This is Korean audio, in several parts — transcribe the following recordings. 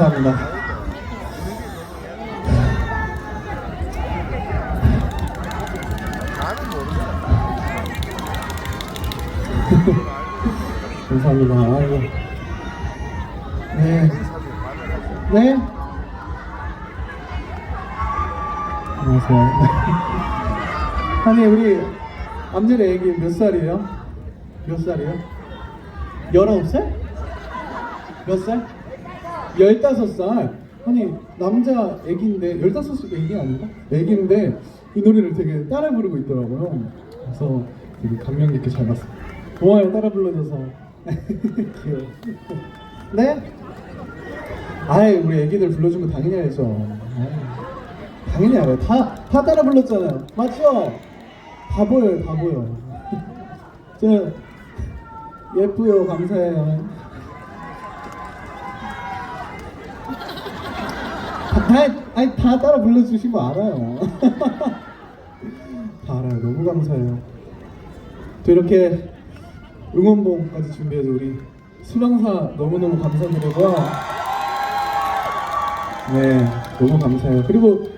감사합니다. 감사합니다. 아이고. 네. 네. 안녕하세요. 아니 우리 암진의 애기 몇 살이에요? 몇 살이에요? 19살? 몇 살? 15살? 아니 남자 애기인데 15살 애기 아닌가? 애기인데 이 노래를 되게 따라 부르고 있더라고요. 그래서 되게 감명 깊게 잘 봤어요. 고마워요 따라 불러줘서. 네? 아이 우리 애기들 불러준 거 당연히 알죠. 당연히 알아요. 다, 다 따라 불렀잖아요. 맞죠? 다 보여요 다 보여 저 예쁘요 감사해요 다, 아니, 다 따라 불러주신 거 알아요. 다 알아요 너무 감사해요. 또 이렇게 응원봉까지 준비해서 우리 수방사 너무너무 감사드리고요. 네 너무 감사해요. 그리고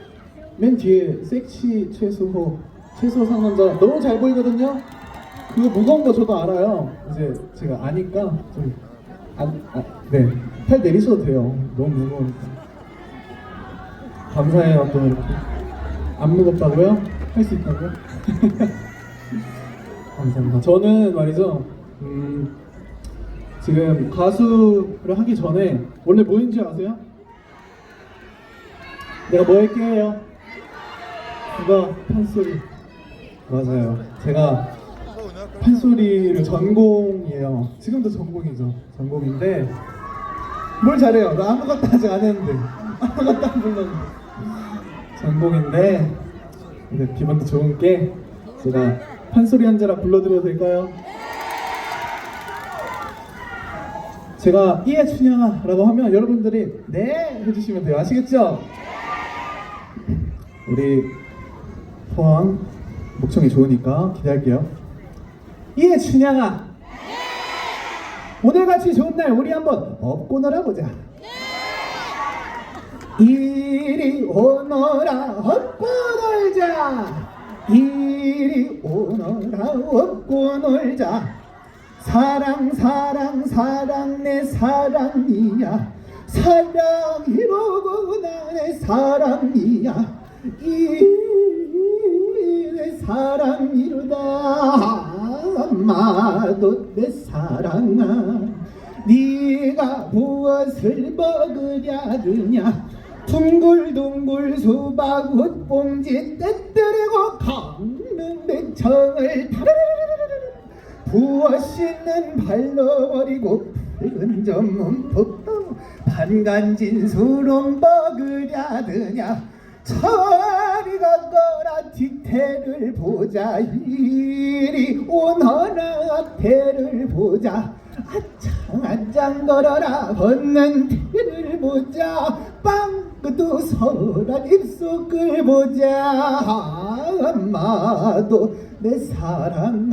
맨 뒤에 섹시 최수호 최수호 상남자 너무 잘 보이거든요? 그거 무거운 거 저도 알아요. 이제 제가 아니까 좀네팔 내리셔도 돼요. 너무 무거우니까 감사해요. 또 이렇게 안 무겁다고요? 할 수 있다고요? 감사합니다. 저는 말이죠 음, 지금 가수를 하기 전에 원래 뭐인지 아세요? 내가 뭐 할게요? 그거 판소리. 맞아요. 제가 판소리를 전공이에요. 지금도 전공이죠. 전공인데 뭘 잘해요? 나 아무것도 아직 안 했는데. 아무것도 안 불렀는데 전공인데 근데 기분도 좋은 게 제가 판소리 한 자락 불러드려도 될까요? 제가 이해 춘향아 라고 하면 여러분들이 네 해주시면 돼요 아시겠죠? 우리 포항 목청이 좋으니까 기대할게요 이해 춘향아 오늘같이 좋은 날 우리 한번 업고 놀아보자 이리 오너라 업고 놀자. 이리 오너라 업고 놀자. 사랑 사랑 사랑 내 사랑이야. 사랑이로구나 내 사랑이야. 이내 사랑이로다. 아마도 내 사랑아. 네가 무엇을 먹으랴 드냐 둥글둥글 수박 웃봉지 떼뜨리고 걷는 백청을 타르르르르르 부어 씻는 발로 버리고 붉은 전문 붓도 반간진 수로 먹으랴 드냐. 저리 가거라 뒤태를 보자. 이리 오너라 앞태를 보자. 아창 아창 걸어라. 걷는 태를 보자. 빵 긋도 서라 입속을 보자 아마도 내 사랑아